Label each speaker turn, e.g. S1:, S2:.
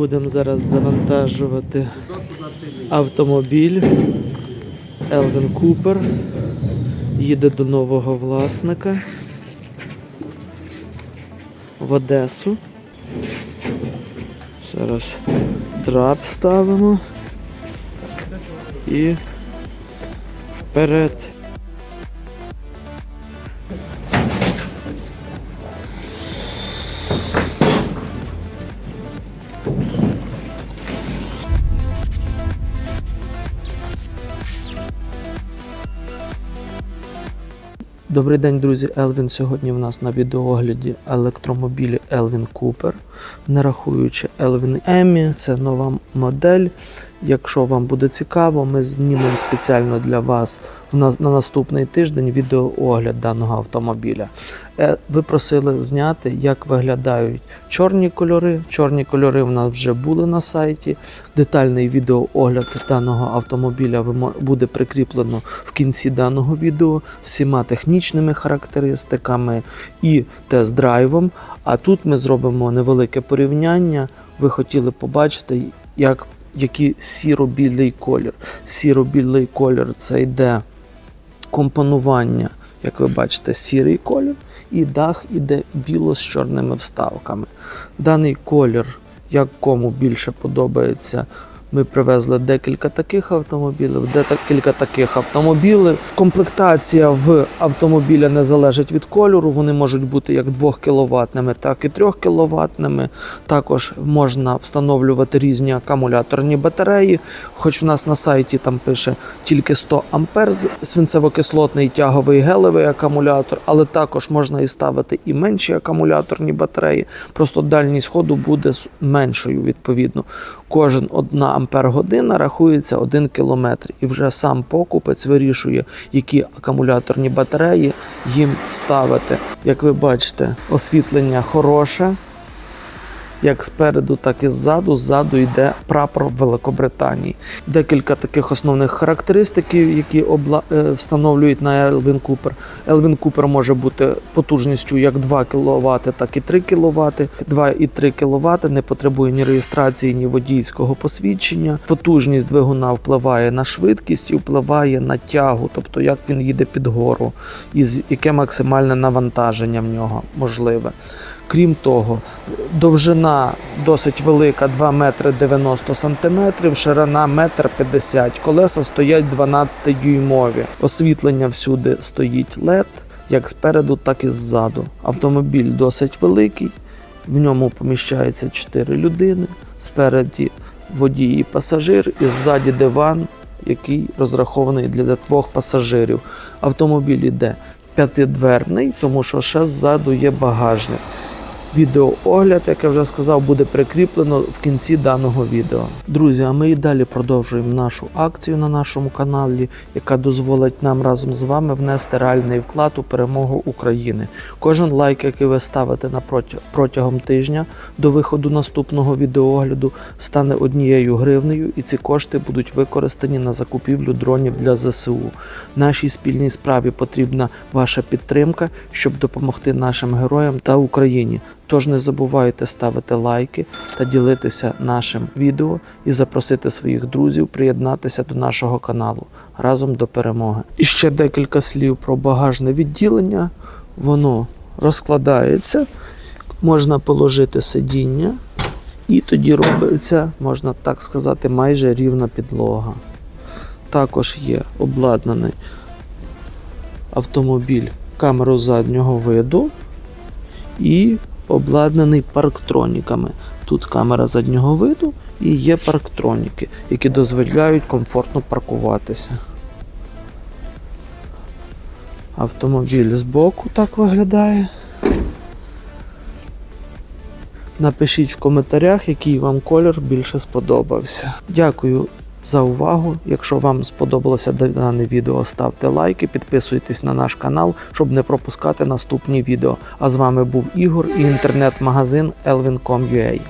S1: Будемо зараз завантажувати автомобіль Елвін Купер. Їде до нового власника в Одесу. Зараз трап ставимо і вперед. Добрий день, друзі. Елвін сьогодні в нас на відеоогляді електромобілі Елвін Купер, не рахуючи Елвін Емі, це нова модель. Якщо вам буде цікаво, ми знімемо спеціально для вас на наступний тиждень відеоогляд даного автомобіля. Е, Ви просили зняти, як виглядають чорні кольори. Чорні кольори в нас вже були на сайті. Детальний відеоогляд даного автомобіля буде прикріплено в кінці даного відео всіма технічними характеристиками і тест-драйвом. А тут ми зробимо невелике порівняння. Ви хотіли побачити, як, який сіро-білий колір. Сіро-білий колір це йде компонування, як ви бачите, сірий колір, і дах іде біло з чорними вставками. Даний колір, як кому більше подобається. Ми привезли декілька таких автомобілів, декілька таких автомобілів. Комплектація в автомобіля не залежить від кольору. Вони можуть бути як 2 кВт, так і 3 кВт. Також можна встановлювати різні акумуляторні батареї. Хоч в нас на сайті там пише тільки 100 ампер свинцево-кислотний тяговий гелевий акумулятор, але також можна і ставити і менші акумуляторні батареї. Просто дальність ходу буде меншою відповідно. Кожен одна ампер година рахується 1 кілометр, і вже сам покупець вирішує, які акумуляторні батареї їм ставити. Як ви бачите, освітлення хороше. Як спереду, так і ззаду. Ззаду йде прапор Великобританії. Декілька таких основних характеристик, які обла... е, встановлюють на Elvin Cooper. Elvin Cooper може бути потужністю як 2 кВт, так і 3 кВт. 2,3 кВт не потребує ні реєстрації, ні водійського посвідчення. Потужність двигуна впливає на швидкість і впливає на тягу, тобто як він їде під гору, і яке максимальне навантаження в нього можливе. Крім того, довжина досить велика 2 метри 90 сантиметрів, ширина 1 50 Колеса стоять 12 дюймові. Освітлення всюди стоїть LED, як спереду, так і ззаду. Автомобіль досить великий, в ньому поміщається 4 людини. Спереді водій і пасажир, і ззаді диван, який розрахований для двох пасажирів. Автомобіль іде п'ятидверний, тому що ще ззаду є багажник. Відеоогляд, як я вже сказав, буде прикріплено в кінці даного відео. Друзі, а ми і далі продовжуємо нашу акцію на нашому каналі, яка дозволить нам разом з вами внести реальний вклад у перемогу України. Кожен лайк, який ви ставите протягом тижня до виходу наступного відеоогляду, стане однією гривнею, і ці кошти будуть використані на закупівлю дронів для ЗСУ. Нашій спільній справі потрібна ваша підтримка, щоб допомогти нашим героям та Україні. Тож не забувайте ставити лайки та ділитися нашим відео і запросити своїх друзів приєднатися до нашого каналу разом до перемоги. І ще декілька слів про багажне відділення. Воно розкладається, можна положити сидіння, і тоді робиться, можна так сказати, майже рівна підлога. Також є обладнаний автомобіль камеру заднього виду і обладнаний парктроніками. Тут камера заднього виду і є парктроніки, які дозволяють комфортно паркуватися. Автомобіль збоку так виглядає. Напишіть в коментарях, який вам колір більше сподобався. Дякую за увагу. Якщо вам сподобалося дане відео, ставте лайки, підписуйтесь на наш канал, щоб не пропускати наступні відео. А з вами був Ігор і інтернет-магазин elvin.com.ua.